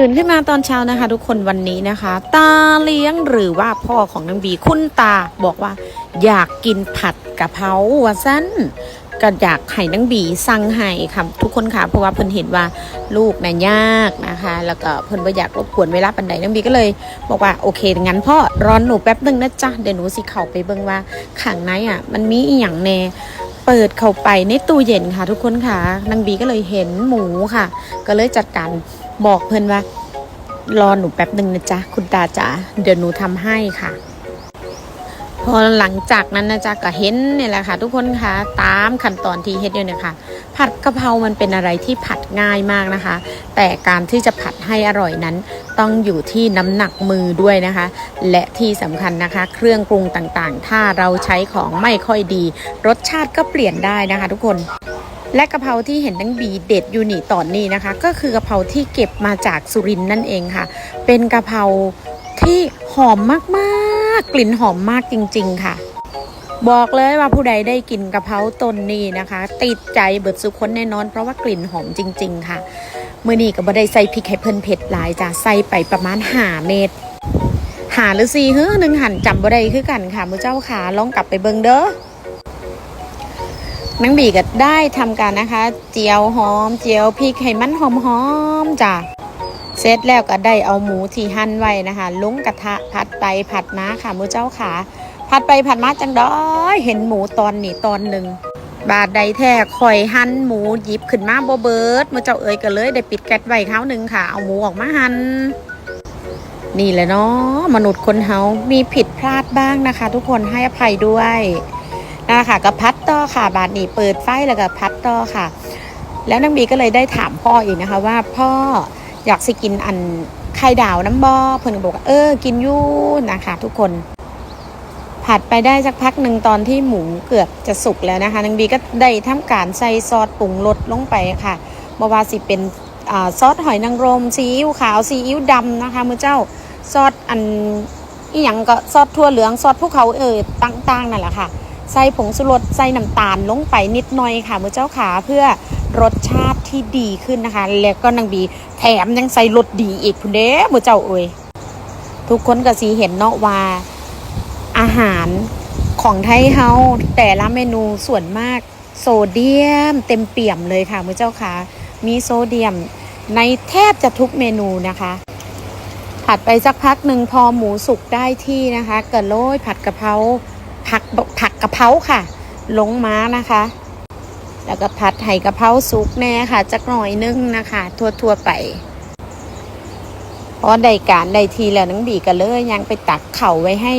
ตื่นขึ้นมาตอนเช้านะคะ ทุกคนวันนี้นะคะ ตาเลี้ยงหรือว่าพ่อของนางบีคุณตาบอกว่า อยากกินผัดกะเพราว่าสั้นก็อยากให้นางบีสั่งให้ค่ะทุกคนค่ะเพราะว่าเพิ่นเห็นว่าลูกน่ะยากนะคะ แล้วก็เพิ่นบ่อยากรบกวนเวลาปันใดนางบีก็เลย บอกว่าโอเคงั้นพ่อรอนหนูแป๊บหนึงนะจ๊ะเดี๋ยวหนูสิเข้าไปเบิ่งว่าข้างในอะ มันมีอีหยังแน่เปิดเข้าไปในตู้เย็นค่ะ ทุกคนค่ะนางบีก็เลยเห็นหมูค่ะ ก็เลยจัดการ บอกเพิ่อนว่ารอหนูแป๊บหนึ่งนะจ๊ะคุณตาจ๋าเดี๋ยวหนูทำให้ค่ะ พอหลังจากนั้นนะจ๊ะก็เห็นเนี่ยแหละค่ะ ทุกคนคะตามขั้นตอนที่เฮ็ดอยู่เนี่ยค่ะ ผัดกะเพรามันเป็นอะไรที่ผัดง่ายมากนะคะ แต่การที่จะผัดให้อร่อยนั้น ต้องอยู่ที่น้ำหนักมือด้วยนะคะ และที่สำคัญนะคะ เครื่องปรุงต่างๆ ถ้าเราใช้ของไม่ค่อยดี รสชาติก็เปลี่ยนได้นะคะ ทุกคน และกะเพราที่เห็นทั้งบีเด็ดอยู่นี่ตอนนี้นะคะ ก็คือกะเพราที่เก็บมาจากสุรินนั่นเองค่ะ เป็นกะเพราที่หอมมากๆ กลิ่นหอมมากจริง ๆ ค่ะ บอกเลยว่าผู้ใดได้กินกะเพราต้นนี้นะคะ ติดใจเบิดสุคนแน่นอน เพราะว่ากลิ่นหอมจริง ๆ ค่ะเมื่อนี้ก็บ่ได้ใส่พริกให้เพิ่นเผ็ดหลายจ้ะใส่ไปประมาณห้าเม็ดหาหรือสี่เฮ้อหนึ่งหันจำบ่ได้คือกันค่ะมือเจ้าขาลองกลับไปเบิ่งเด้อ นังบีก็ได้ทำการนะคะ เจียวหอม เจียวพริกให้มันหอมหอมๆจ้ะเสร็จแล้วก็ได้เอาหมูที่หั่นไว้นะคะลงกระทะผัดไปผัดมาค่ะมือเจ้าขาผัดไปผัดมาจังด้อยเห็นหมูตอนนี้ตอนหนึ่งบาดใดแท้คอยหั่นหมูหยิบขึ้นมาโบเบิร์ดมือเจ้าเอ๋ยก็เลยได้ปิดแก๊สไว้เขาวหนึ่งค่ะเอาหมูออกมาหั่นนี่แหละเนาะมนุษย์คนเฮามีผิดพลาดบ้างนะคะ ทุกคนให้อภัยด้วย นะคะก็พัดต่อค่ะบาทนี้เปิดไฟแล้วก็พัดต่อค่ะ แล้วนางบีก็เลยได้ถามพ่ออีกนะคะว่าพ่ออยากสิกินอันไข่ดาวน้ำบอเพิ่นก็บอกเออกินยู่นะคะทุกคน ผัดไปได้สักพักหนึ่งตอนที่หมูเกือบจะสุกแล้วนะคะนางบีก็ได้ทำการใส่ซอสปรุงรสลงไปค่ะบว่าสิเป็นอซอสหอยนางรมซีอิ๊วขาวซีอิ๊วดำนะคะมือเจ้าซอสอันอีหยังก็ซอสทั่วเหลืองซอสภูเขาเออต่างๆนั่นแหละค่ะ ใส่ผงสุรสใส่น้ำตาลลงไปนิดหน่อยค่ะมือเจ้าขาเพื่อรสชาติที่ดีขึ้นนะคะ แล้วก็นางบีแถมยังใส่รสดีอีกคุณเด้มือเจ้าเอ่ยทุกคนก็สีเห็นเนาะว่าอาหารของไทยเฮาแต่ละเมนูส่วนมากโซเดียม เต็มเปี่ยมเลยค่ะมือเจ้าขามีโซเดียมในแทบจะทุกเมนูนะคะผัดไปสักพักหนึ่งพอหมูสุกได้ที่นะคะก็โรยผัดกะเพรา ผักผักกะเพราค่ะ ลงม้านะคะ แล้วก็ผัดไห่กะเพราสุกแน่ค่ะจักหน่อยนึงนะคะ ทั่วๆไปพอได้การได้ทีแล้วนังบีก็เลยยังไปตักเข่าไว้ให้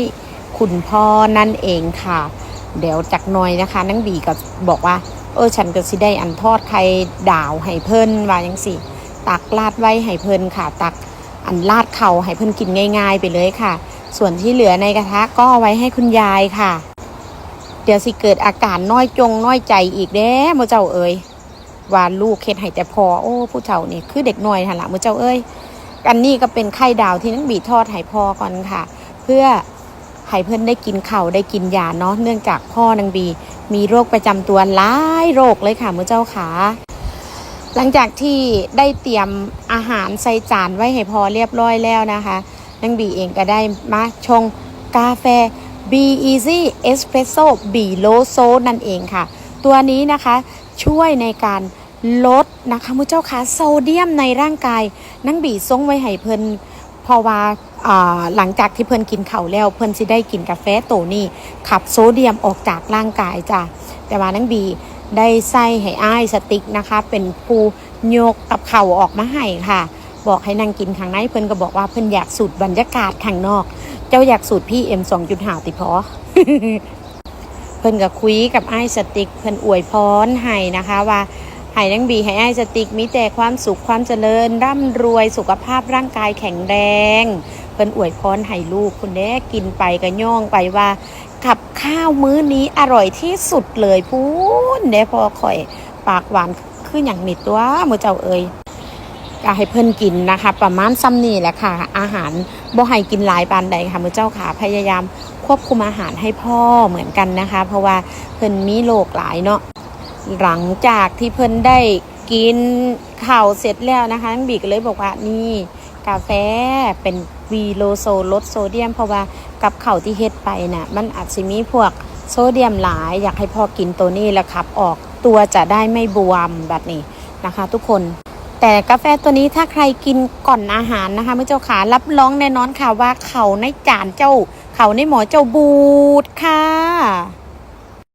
คุณพ่อนั่นเองค่ะ เดี๋ยวจักหน่อยนะคะนังบีก็บอกว่า เออฉันก็สิได้อันทอดไข่ดาวให้เพิ่นว่ายังสิตักลาดไว้ให้เพิ่นค่ะ ตักอันลาดเข่าให้เพิ่นกินง่าย ๆ ไปเลยค่ะ ส่วนที่เหลือในกระทะก็เอาไว้ให้คุณยายค่ะ เดี๋ยวสิเกิดอาการน้อยจงน้อยใจอีกเด้มื่อเจ้าเอ้ยว่าลูกเค็ดให้แต่พอโอ้ผู้เฒ่านี่คือเด็กน้อยหันละมื่อเจ้าเอ้ยอันนี้ก็เป็นไข่ดาวที่นังบีทอดให้พอก่อนค่ะ เพื่อให้เพื่อนได้กินเข่าได้กินยาเนาะเนื่องจากพ่อนางบี มีโรคประจำตัวหลายโรคเลยค่ะมื่อเจ้าขาหลังจากที่ได้เตรียมอาหารใส่จานไว้ให้พอเรียบร้อยแล้วนะคะ นางบีเองก็ได้มาชงกาแฟ B Easy Espresso B Low s o นั่นเองค่ะ ตัวนี้นะคะช่วยในการลดนะคะมุเจ้าค่ะโซเดียมในร่างกายนางบีทรงไว้ให้เพิ่นเพราะว่าอ่าหลังจากที่เพิ่นกินเข้าแล้วเพิ่นสิได้กินกาแฟโตนี้ขับโซเดียมออกจากร่างกายจ้ะแต่ว่านางบีได้ใส่ให้อ้ายสติ๊กนะคะ เป็นผู้โยกกับเข่าออกมาให้ค่ะ บอกให้นั่งกินข้างในเพิ่นก็บอกว่าเพิ่นอยากสูดบรรยากาศข้างนอก เจ้าอยากสูดพี่เอ็มสองจุดห้าติพอเพิ่นก็คุยกับไอ้สติ๊กเพิ่นอวยพรให้นะคะว่าให้นังบีให้ไอ้สติ๊กมีแต่ความสุขความเจริญ ร่ำรวยสุขภาพร่างกายแข็งแรง เพิ่นอวยพรให้ลูกคุณแด้กินไปก็ย่องไปว่ากับข้าวมื้อนี้อร่อยที่สุดเลยพูนเด้พอข่อยปากหวานคืออย่างนิดตัวมือเจ้าเอ่ย ก็ให้เพิ่นกินนะคะ ประมาณซ้ำนี่แหละค่ะ อาหารบ่ให้กินหลายปานใดค่ะมือเจ้าขาพยายามควบคุมอาหารให้พ่อเหมือนกันนะคะ เพราะว่าเพิ่นมีโรคหลายเนาะหลังจากที่เพิ่นได้กินข้าวเสร็จแล้วนะคะนังบีก็เลยบอกว่านี่กาแฟเป็นวีโลโซลดโซเดียม เพราะว่ากับเข่าวที่เฮ็ดไปน่ะมันอาจจะมีพวกโซเดียมหลาย อยากให้พ่อกินตัวนี้แล้วขับ ออกตัวจะได้ไม่บวมแบบนี้นะคะ ทุกคน แต่กาแฟตัวนี้ถ้าใครกินก่อนอาหารนะคะไม่เจ้าขารับรองแน่นอนค่ะว่าเขาในจานเจ้า เขาในหมอเจ้าบูดค่ะ